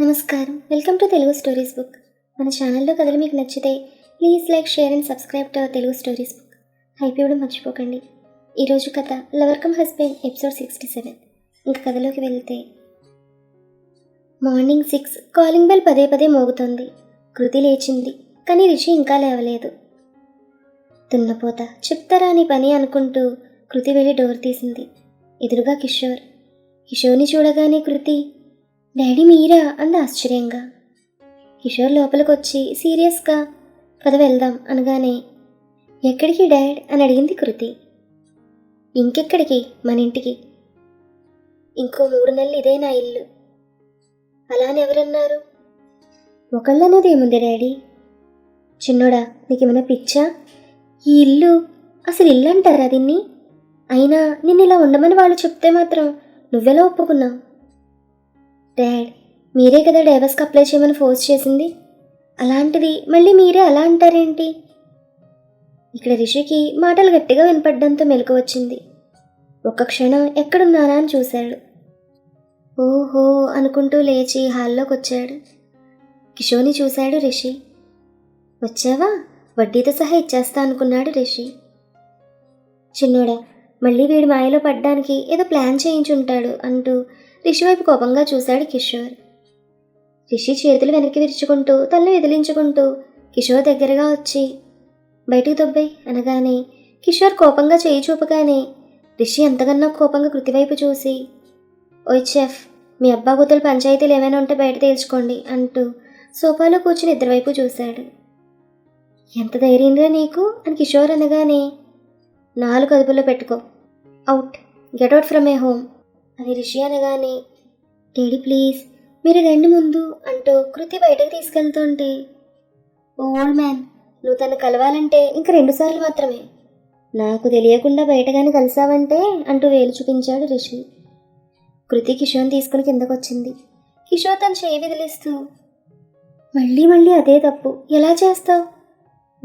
నమస్కారం. Welcome to Telugu stories book. మన ఛానల్లో కథలు మీకు నచ్చితే please like share and subscribe to Telugu stories book. Hype ఇవ్వడం మర్చిపోకండి. ఈరోజు కథ lover come husband episode sixty seven. ఇంకా కథలోకి వెళ్తే మార్నింగ్ సిక్స్ కాలింగ్ బెల్ పదే పదే మోగుతోంది. కృతి లేచింది కానీ రిషి ఇంకా లేవలేదు. తున్నపోత చెప్తారా నీ పని అనుకుంటూ కృతి వెళ్ళి డోర్ తీసింది. ఎదురుగా కిషోర్. కిషోర్ని చూడగానే కృతి డాడీ మీరా? అంది ఆశ్చర్యంగా. కిషోర్ లోపలికొచ్చి సీరియస్గా పద వెళ్దాం అనగానే ఎక్కడికి డాడ్? అని అడిగింది కృతి. ఇంకెక్కడికి? మన ఇంటికి. ఇంకో మూడు నెలలు ఇదే నా ఇల్లు. అలానే ఎవరన్నారు? ఒకళ్ళనేది ఏముంది డాడీ? చిన్నోడా నీకేమైనా పిచ్చా? ఈ ఇల్లు అసలు ఇల్లు అంటారా దీన్ని? అయినా నిన్ను ఇలా ఉండమని వాళ్ళు చెప్తే మాత్రం నువ్వెలా ఒప్పుకున్నావు? డాడ్ మీరే కదా డైవర్స్కి అప్లై చేయమని ఫోర్స్ చేసింది. అలాంటిది మళ్ళీ మీరే అలా అంటారేంటి? ఇక్కడ రిషికి మాటలు గట్టిగా వినపడ్డంతో మెలకు వచ్చింది. ఒక్క క్షణం ఎక్కడున్నారా అని చూశాడు. ఓహో అనుకుంటూ లేచి హాల్లోకి వచ్చాడు కిషోర్ని చూశాడు రిషి. వచ్చావా? వడ్డీతో సహా ఇచ్చేస్తా అనుకున్నాడు రిషి. చిన్నోడా మళ్ళీ వీడి మాయలో పడ్డానికి ఏదో ప్లాన్ చేయించుంటాడు అంటూ రిషి వైపు కోపంగా చూశాడు కిషోర్. రిషి చేతులు వెనక్కి విరుచుకుంటూ తలను విదిలించుకుంటూ కిషోర్ దగ్గరగా వచ్చి బయటికి దొబ్బై అనగానే కిషోర్ కోపంగా చేయి చూపగానే రిషి ఎంతకన్నా కోపంగా కృతివైపు చూసి ఓయ్ చెఫ్ మీ అబ్బా కూతురు పంచాయతీలు ఏమైనా ఉంటే బయట తేల్చుకోండి అంటూ సోఫాలో కూర్చుని ఇద్దరి వైపు చూశాడు. ఎంత ధైర్యంగా నీకు? అని కిషోర్ అనగానే నాలుగు అదుపులో పెట్టుకో. Out. Get out from a home. అని రిషి అనగానే డాడీ ప్లీజ్ మీరు రెండు ముందు అంటూ కృతి బయటకు తీసుకెళ్తుంటే ఓల్డ్ మ్యాన్ నువ్వు తను కలవాలంటే ఇంక రెండుసార్లు మాత్రమే. నాకు తెలియకుండా బయటగానే కలిసావంటే అంటూ వేలు చూపించాడు రిషి. కృతి కిషోర్ని తీసుకుని కిందకొచ్చింది. కిషోర్ తన చేయి విదిలిస్తూ మళ్ళీ మళ్ళీ అదే తప్పు. ఎలా చేస్తావు?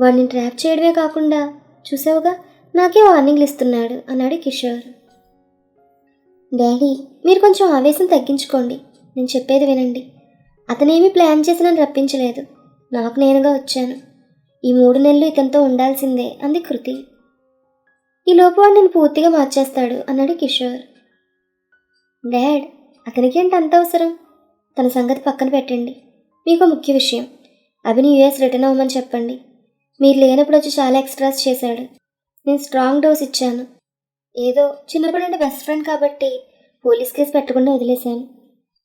వాడిని ట్రాప్ చేయడమే కాకుండా చూసావుగా? నాకే వార్నింగ్లు ఇస్తున్నాడు అన్నాడు కిషోర్. డాడీ మీరు కొంచెం ఆవేశం తగ్గించుకోండి. నేను చెప్పేది వినండి. అతనేమీ ప్లాన్ చేసి నన్ను రప్పించలేదు. నాకు నేనుగా వచ్చాను. ఈ మూడు నెలలు ఇతనితో ఉండాల్సిందే అంది కృతి. ఈ లోపు వాడు నేను పూర్తిగా మార్చేస్తాడు అన్నాడు కిషోర్. డాడ్ అతనికేంటి అంత అవసరం? తన సంగతి పక్కన పెట్టండి. మీకు ముఖ్య విషయం. అభిని యూఎస్ రిటర్న్ అవ్వమని చెప్పండి. మీరు లేనప్పుడు వచ్చి చాలా ఎక్స్ట్రాస్ చేశాడు. నేను స్ట్రాంగ్ డోస్ ఇచ్చాను. ఏదో చిన్నప్పుడు నుండి బెస్ట్ ఫ్రెండ్ కాబట్టి పోలీస్ కేసు పెట్టకుండా వదిలేశాను.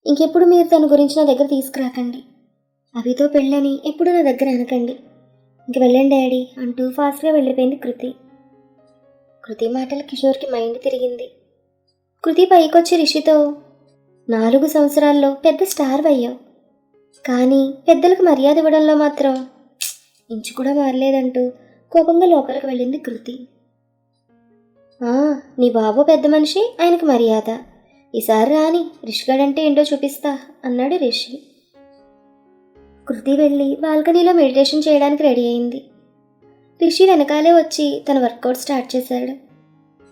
ఇంకెప్పుడు మీరు తన గురించి నా దగ్గర తీసుకురాకండి. అవితో పెళ్ళని ఎప్పుడు నా దగ్గర అనకండి. ఇంక వెళ్ళండి డాడీ అంటూ ఫాస్ట్గా వెళ్ళిపోయింది కృతి. కృతి మాటలు కిషోర్కి మైండ్ తిరిగింది. కృతి పైకొచ్చి రిషితో నాలుగు సంవత్సరాల్లో పెద్ద స్టార్ అయ్యావు. కానీ పెద్దలకు మర్యాద ఇవ్వడంలో మాత్రం ఇంచు కూడా మారలేదంటూ కోపంగా లోపలికి వెళ్ళింది కృతి. నీ బాబు పెద్ద మనిషి ఆయనకు మర్యాద. ఈసారి రాని రిషిగాడంటే ఏంటో చూపిస్తా అన్నాడు రిషి. కృతి వెళ్ళి బాల్కనీలో మెడిటేషన్ చేయడానికి రెడీ అయింది. రిషి వెనకాలే వచ్చి తన వర్కౌట్ స్టార్ట్ చేశాడు.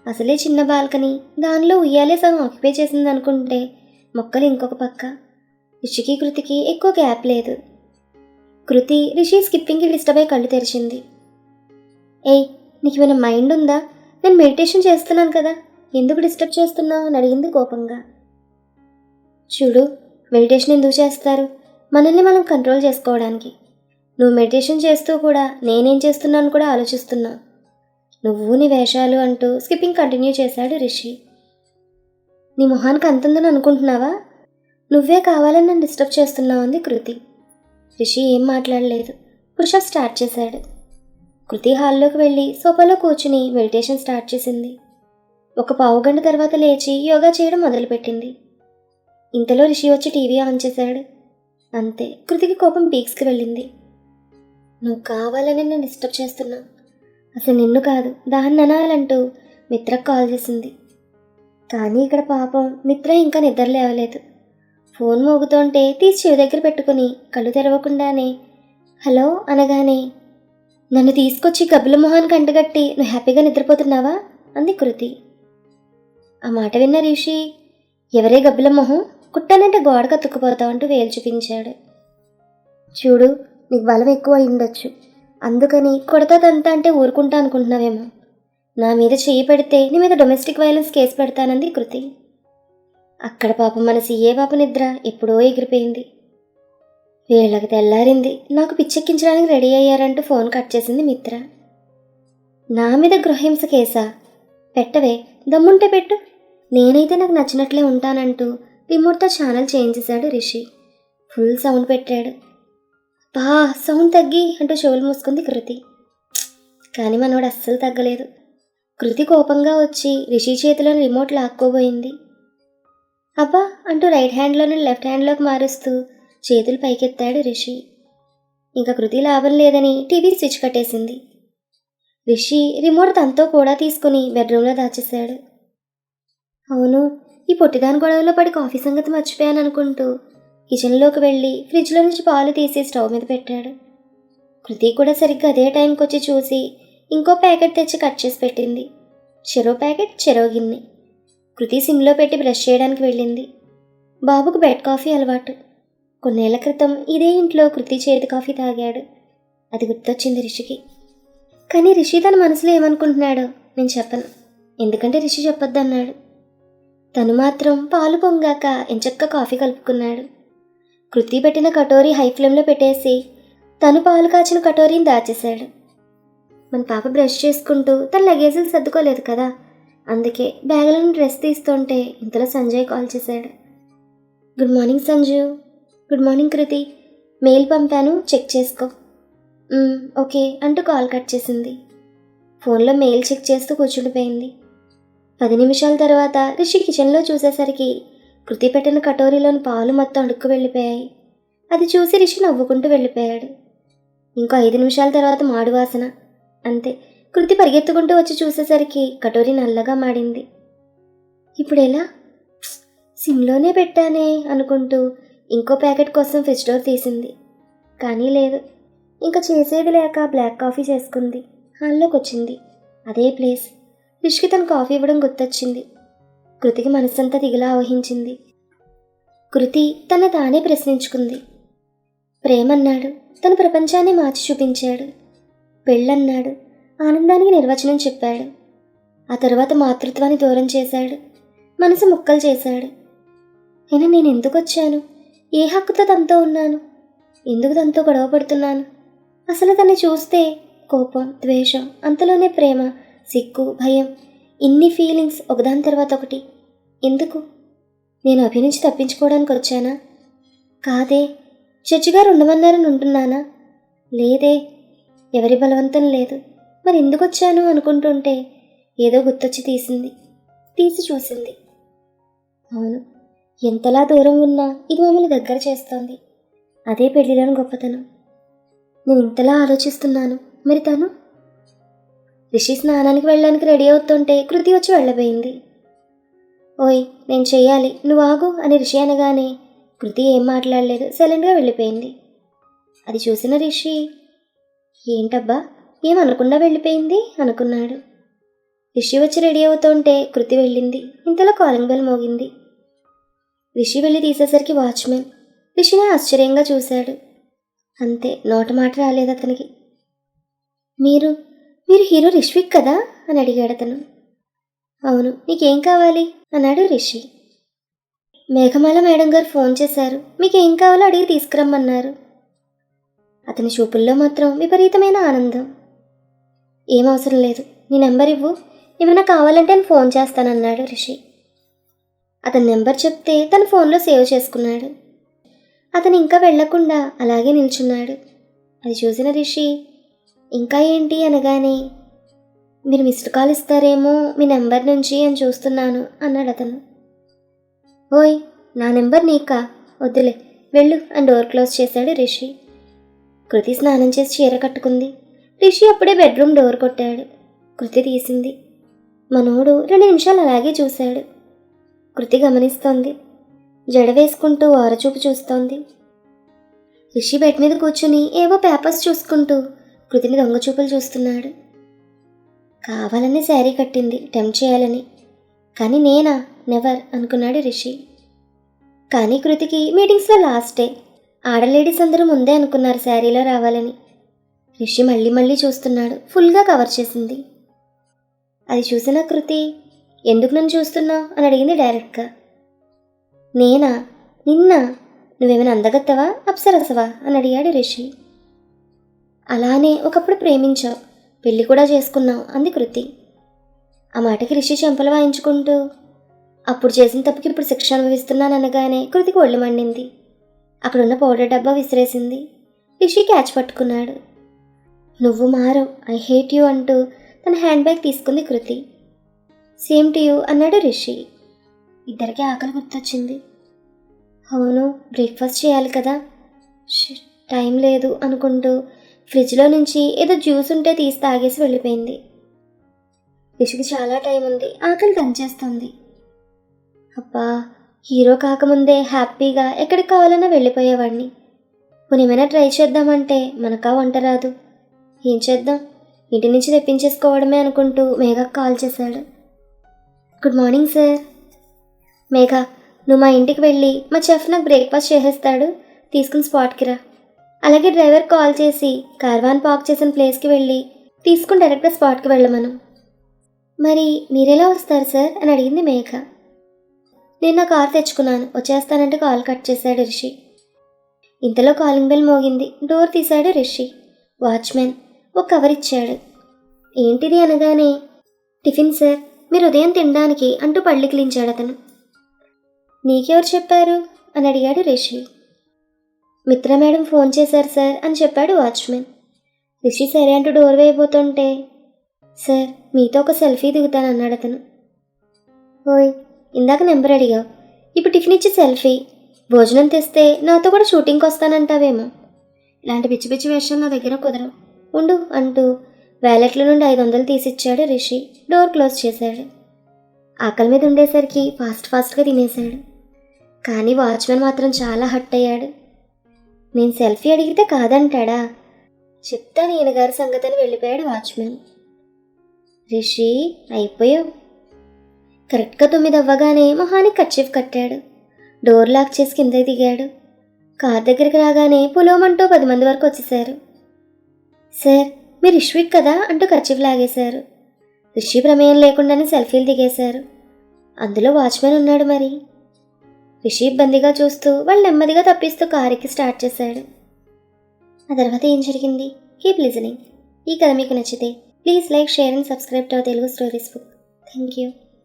అసలే చిన్న బాల్కనీ దానిలో ఉయ్యాలే సగం ఆక్యుపై చేసింది అనుకుంటే మొక్కలు ఇంకొక పక్క. రిషికి కృతికి ఎక్కువ గ్యాప్ లేదు. కృతి రిషి స్కిప్పింగ్కి డిస్టర్బ్ అయి కళ్ళు తెరిచింది. ఏయ్ నీకు ఏమైనా మైండ్ ఉందా? నేను మెడిటేషన్ చేస్తున్నాను కదా. ఎందుకు డిస్టర్బ్ చేస్తున్నావు అని అడిగింది కోపంగా. చూడు మెడిటేషన్ ఎందుకు చేస్తారు? మనల్ని మనం కంట్రోల్ చేసుకోవడానికి. నువ్వు మెడిటేషన్ చేస్తూ కూడా నేనేం చేస్తున్నాను కూడా ఆలోచిస్తున్నా. నువ్వు నీ వేషాలు అంటూ స్కిప్పింగ్ కంటిన్యూ చేశాడు రిషి. నీ మొహానికి అంతుందని అనుకుంటున్నావా? నువ్వే కావాలని నన్ను డిస్టర్బ్ చేస్తున్నావు అంది కృతి. రిషి ఏం మాట్లాడలేదు. పురుషప్ స్టార్ట్ చేశాడు. కృతి హాల్లోకి వెళ్ళి సోఫాలో కూర్చుని మెడిటేషన్ స్టార్ట్ చేసింది. ఒక పావు గంట తర్వాత లేచి యోగా చేయడం మొదలుపెట్టింది. ఇంతలో రిషి వచ్చి టీవీ ఆన్ చేశాడు. అంతే కృతికి కోపం పీక్స్కి వెళ్ళింది. నువ్వు కావాలని నేను డిస్టర్బ్ చేస్తున్నా. అసలు నిన్ను కాదు దాన్ని అనాలంటూ మిత్రకు కాల్ చేసింది. కానీ ఇక్కడ పాపం మిత్ర ఇంకా నిద్ర లేవలేదు. ఫోన్ మోగుతుంటే తీసి చెవి దగ్గర పెట్టుకుని కళ్ళు తెరవకుండానే హలో అనగానే నన్ను తీసుకొచ్చి గబ్బుల మొహానికి అంటగట్టి నువ్వు హ్యాపీగా నిద్రపోతున్నావా? అంది కృతి. ఆ మాట విన్న రిషి ఎవరే గబ్బిల మొహం కుట్టానంటే గోడ కత్తుకుపోతావు అంటూ వేలు చూపించాడు. చూడు నీకు బలం ఎక్కువ అయి ఉండొచ్చు అందుకని కొడతాదంతా అంటే ఊరుకుంటా అనుకుంటున్నావేమో. నా మీద చేయి పెడితే నీ మీద డొమెస్టిక్ వైలెన్స్ కేసు పెడతానంది కృతి. అక్కడ పాపం మన సీఏ పాప నిద్ర ఎప్పుడో ఎగిరిపోయింది. వీళ్ళకి తెల్లారింది. నాకు పిచ్చెక్కించడానికి రెడీ అయ్యారంటూ ఫోన్ కట్ చేసింది మిత్ర. నా మీద గృహహింస కేసా? పెట్టవే దమ్ముంటే పెట్టు. నేనైతే నాకు నచ్చినట్లే ఉంటానంటూ రిమోట్తో ఛానల్ చేంజ్ చేశాడు రిషి. ఫుల్ సౌండ్ పెట్టాడు. బా సౌండ్ తగ్గి అంటూ చెవులు మూసుకుంది కృతి. కానీ మనోడు అస్సలు తగ్గలేదు. కృతి కోపంగా వచ్చి రిషి చేతిలోని రిమోట్ లాక్కోబోయింది. అబ్బా అంటూ రైట్ హ్యాండ్లోని లెఫ్ట్ హ్యాండ్లోకి మారుస్తూ చేతులు పైకెత్తాడు రిషి. ఇంకా కృతి లాభం లేదని టీవీ స్విచ్ కట్టేసింది. రిషి రిమోట్ తనతో కూడా తీసుకుని బెడ్రూమ్లో దాచేశాడు. అవును ఈ పొట్టిదాని గొడవలో పడి కాఫీ సంగతి మర్చిపోయాను అనుకుంటూ కిచెన్లోకి వెళ్ళి ఫ్రిడ్జ్లో నుంచి పాలు తీసి స్టవ్ మీద పెట్టాడు. కృతి కూడా సరిగ్గా అదే టైంకి వచ్చి చూసి ఇంకో ప్యాకెట్ తెచ్చి కట్ చేసి పెట్టింది. చెరో ప్యాకెట్ చెరో గిన్నె. కృతి సిమ్లో పెట్టి బ్రష్ చేయడానికి వెళ్ళింది. బాబుకు బెడ్ కాఫీ అలవాటు. కొన్నేళ్ళ క్రితం ఇదే ఇంట్లో కృతి చేతి కాఫీ తాగాడు. అది గుర్తొచ్చింది రిషికి. కానీ రిషి తన మనసులో ఏమనుకుంటున్నాడో నేను చెప్పను. ఎందుకంటే రిషి చెప్పొద్దన్నాడు. తను మాత్రం పాలు పొంగాక ఎంచక్క కాఫీ కలుపుకున్నాడు. కృతి పెట్టిన కటోరీ హై ఫ్లేమ్లో పెట్టేసి తను పాలు కాచిన కటోరీని దాచేశాడు. మన పాప బ్రష్ చేసుకుంటూ తన లగేజీలు సర్దుకోలేదు కదా. అందుకే బ్యాగ్లో డ్రెస్ తీస్తుంటే ఇంతలో సంజయ్ కాల్ చేశాడు. Good morning Sanju. Good morning Kriti mail పంపాను చెక్ చేసుకో. ఓకే అంటూ కాల్ కట్ చేసింది. ఫోన్లో మెయిల్ చెక్ చేస్తూ కూర్చుండిపోయింది. పది నిమిషాల తర్వాత రిషి కిచెన్లో చూసేసరికి కృతి పెట్టిన కటోరీలోని పాలు మొత్తం అడుక్కు వెళ్ళిపోయాయి. అది చూసి రిషి నవ్వుకుంటూ వెళ్ళిపోయాడు. ఇంకో ఐదు నిమిషాల తర్వాత మాడు వాసన. అంతే కృతి పరిగెత్తుకుంటూ వచ్చి చూసేసరికి కటోరీ నల్లగా మాడింది. ఇప్పుడు ఎలా? సిమ్లోనే పెట్టానే అనుకుంటూ ఇంకో ప్యాకెట్ కోసం ఫ్రిడ్జ్ డోర్ తీసింది. కానీ లేదు. ఇంకా చేసేది లేక బ్లాక్ కాఫీ చేసుకుంది. హాల్లోకి వచ్చింది. అదే ప్లేస్ రిష్కి తన కాఫీ ఇవ్వడం గుర్తొచ్చింది. కృతికి మనస్సంతా దిగిలా ఊహించింది. కృతి తన తానే ప్రశ్నించుకుంది. ప్రేమన్నాడు. తన ప్రపంచాన్ని మార్చి చూపించాడు. పెళ్ళన్నాడు. ఆనందానికి నిర్వచనం చెప్పాడు. ఆ తర్వాత మాతృత్వాన్ని దూరం చేశాడు. మనసు ముక్కలు చేశాడు. అయినా నేను ఎందుకు వచ్చాను? ఏ హక్కుతో తనతో ఉన్నాను? ఎందుకు తనతో గొడవ పడుతున్నాను? అసలు తన్ని చూస్తే కోపం ద్వేషం అంతలోనే ప్రేమ సిగ్గు భయం ఇన్ని ఫీలింగ్స్ ఒకదాని తర్వాత ఒకటి. ఎందుకు? నేను అభి నుంచి తప్పించుకోవడానికి వచ్చానా? కాదే జడ్జి గారు ఉండమన్నారని ఉంటున్నానా? లేదే ఎవరి బలవంతం లేదు. మరి ఎందుకు వచ్చాను అనుకుంటుంటే ఏదో గుర్తొచ్చి తీసింది తీసి చూసింది. అవును ఎంతలా దూరం ఉన్నా ఇది మమ్మల్ని దగ్గర చేస్తోంది. అదే పెళ్ళిలోని గొప్పతనం. నేను ఇంతలా ఆలోచిస్తున్నాను. మరి తను? రిషి స్నానానికి వెళ్ళడానికి రెడీ అవుతుంటే కృతి వచ్చి వెళ్ళబోయింది. ఓయ్ నేను చెయ్యాలి. నువ్వు ఆగు అని రిషి అనగానే కృతి ఏం మాట్లాడలేదు. సైలెంట్గా వెళ్ళిపోయింది. అది చూసిన రిషి ఏంటబ్బా ఏమనకుండా వెళ్ళిపోయింది? అనుకున్నాడు. రిషి వచ్చి రెడీ అవుతుంటే కృతి వెళ్ళింది. ఇంతలో కాలింగ్ బెల్ మోగింది. రిషి వెళ్ళి తీసేసరికి వాచ్మెన్. రిషిని ఆశ్చర్యంగా చూశాడు. అంతే నోట మాట రాలేదు అతనికి. మీరు మీరు హీరో రిష్విక్ కదా? అని అడిగాడు అతను. అవును నీకేం కావాలి? అన్నాడు రిషి. మేఘమాల మేడం గారు ఫోన్ చేశారు. మీకేం కావాలో అడిగి తీసుకురమ్మన్నారు. అతని చూపుల్లో మాత్రం విపరీతమైన ఆనందం. ఏం అవసరం లేదు నీ నెంబర్ ఇవ్వు. ఏమైనా కావాలంటే నేను ఫోన్ చేస్తానన్నాడు రిషి. అతని నెంబర్ చెప్తే తన ఫోన్లో సేవ్ చేసుకున్నాడు. అతను ఇంకా వెళ్ళకుండా అలాగే నిల్చున్నాడు. అది చూసిన రిషి ఇంకా ఏంటి అనగానే మీరు మిస్డ్ కాల్ ఇస్తారేమో మీ నెంబర్ నుంచి అని చూస్తున్నాను అన్నాడు అతను. ఓయ్ నా నెంబర్ నీకా? వద్దులే వెళ్ళు అని డోర్ క్లోజ్ చేశాడు రిషి. కృతి స్నానం చేసి చీర కట్టుకుంది. రిషి అప్పుడే బెడ్రూమ్ డోర్ కొట్టాడు. కృతి తీసింది. మనోడు రెండు నిమిషాలు అలాగే చూశాడు. కృతి గమనిస్తోంది. జడ వేసుకుంటూ ఓరచూపు చూస్తోంది. రిషి బెడ్ మీద కూర్చుని ఏవో పేపర్స్ చూసుకుంటూ కృతిని దొంగ చూపులు చూస్తున్నాడు. కావాలని శారీ కట్టింది టెంప్ట్ చేయాలని. కానీ నేనా? నెవర్ అనుకున్నాడు రిషి. కానీ కృతికి మీటింగ్స్లో లాస్ట్. డే ఆడలేడీస్ అందరూ ముందే అనుకున్నారు శారీలో రావాలని. రిషి మళ్ళీ మళ్ళీ చూస్తున్నాడు ఫుల్గా కవర్ చేసింది. అది చూసిన కృతి ఎందుకు నన్ను చూస్తున్నావు అని అడిగింది డైరెక్ట్గా. నేనా? నిన్న? నువ్వేమైనా అందగత్తవా? అప్సరసవా? అని అడిగాడు రిషి. అలానే ఒకప్పుడు ప్రేమించావు. పెళ్ళి కూడా చేసుకున్నావు అంది కృతి. ఆ మాటకి రిషి చెంపలు వాయించుకుంటూ అప్పుడు చేసిన తప్పుకి ఇప్పుడు శిక్ష అనుభవిస్తున్నాను అనగానే కృతికి ఒళ్ళు మండింది. అక్కడున్న పౌడర్ డబ్బా విసిరేసింది. రిషి క్యాచ్ పట్టుకున్నాడు. నువ్వు మారవు ఐ హేట్ యూ అంటూ తన హ్యాండ్ బ్యాగ్ తీసుకుంది కృతి. సేమ్ టు యూ అన్నాడు రిషి. ఇద్దరికీ ఆకలి గుర్తొచ్చింది. అవును బ్రేక్ఫాస్ట్ చేయాలి కదా. టైం లేదు అనుకుంటూ ఫ్రిడ్జ్లో నుంచి ఏదో జ్యూస్ ఉంటే తీసి తాగేసి వెళ్ళిపోయింది. రిషికి చాలా టైం ఉంది ఆకలి దంచేస్తుంది అబ్బా హీరో కాకముందే హ్యాపీగా ఎక్కడికి కావాలన్నా వెళ్ళిపోయేవాడిని పోనీ ఏమైనా ట్రై చేద్దామంటే మనకా వంట రాదు. ఏం చేద్దాం? ఇంటి నుంచి తెప్పించేసుకోవడమే అనుకుంటూ మేఘకు కాల్ చేశాడు. గుడ్ మార్నింగ్ సార్ మేఘ నువ్వు మా ఇంటికి వెళ్ళి మా చెఫ్ నాకు బ్రేక్ఫాస్ట్ చేసేస్తాడు. తీసుకుని స్పాట్కి రా. అలాగే డ్రైవర్ కాల్ చేసి కార్వాన్ పార్క్ చేసిన ప్లేస్కి వెళ్ళి తీసుకుని డైరెక్ట్గా స్పాట్కి వెళ్ళమను. మరి మీరెలా వస్తారు సార్ అని అడిగింది మేఘ. నేను నా కార్ తెచ్చుకున్నాను. వచ్చేస్తానంటే కాల్ కట్ చేశాడు రిషి. ఇంతలో కాలింగ్ బెల్ మోగింది. డోర్ తీశాడు రిషి. వాచ్మెన్ ఒక కవర్ ఇచ్చాడు. ఏంటిది అనగానే టిఫిన్ సార్ మీరు ఉదయం తినడానికి అంటూ పళ్ళికిలించాడు అతను. నీకెవరు చెప్పారు? అని అడిగాడు రిషి. మిత్ర మేడం ఫోన్ చేశారు సార్ అని చెప్పాడు వాచ్మెన్. రిషి సరే అంటూ డోర్ వేయబోతుంటే సార్ మీతో ఒక సెల్ఫీ దిగుతాను అన్నాడు అతను. ఓయ్ ఇందాక నెంబర్ అడిగావు. ఇప్పుడు టిఫిన్ ఇచ్చి సెల్ఫీ. భోజనం తెస్తే నాతో కూడా షూటింగ్కి వస్తానంటావేమో. ఇలాంటి పిచ్చి పిచ్చి వేషాలు నా దగ్గర కుదరవు. ఉండు అంటూ వ్యాలెట్లో నుండి ఐదు వందలు తీసిచ్చాడు రిషి. డోర్ క్లోజ్ చేశాడు. ఆకలి మీద ఉండేసరికి ఫాస్ట్ ఫాస్ట్గా తినేశాడు. కానీ వాచ్మెన్ మాత్రం చాలా హట్ అయ్యాడు. నేను సెల్ఫీ అడిగితే కాదంటాడా? చెప్తాను ఈయన గారి సంగతి వెళ్ళిపోయాడు వాచ్మెన్. రిషి అయిపోయావు కరెక్ట్గా తొమ్మిది అవ్వగానే మొహానికి కచ్చిఫ్ కట్టాడు. డోర్ లాక్ చేసి కిందకి దిగాడు. కార్ దగ్గరికి రాగానే పులోమంటూ పది మంది వరకు వచ్చేసారు సార్ మీరు ఇష్విక్ కదా అంటూ ఖర్చీఫ్ లాగేశారు. రిషి ప్రమేయం లేకుండానే సెల్ఫీలు దిగేశారు. అందులో వాచ్మెన్ ఉన్నాడు మరి. రిషి ఇబ్బందిగా చూస్తూ వాళ్ళు నెమ్మదిగా తప్పిస్తూ కారుకి స్టార్ట్ చేశాడు. ఆ తర్వాత ఏం జరిగింది? Keep listening. ఈ కథ మీకు నచ్చితే please like share and subscribe to Telugu stories book. Thank you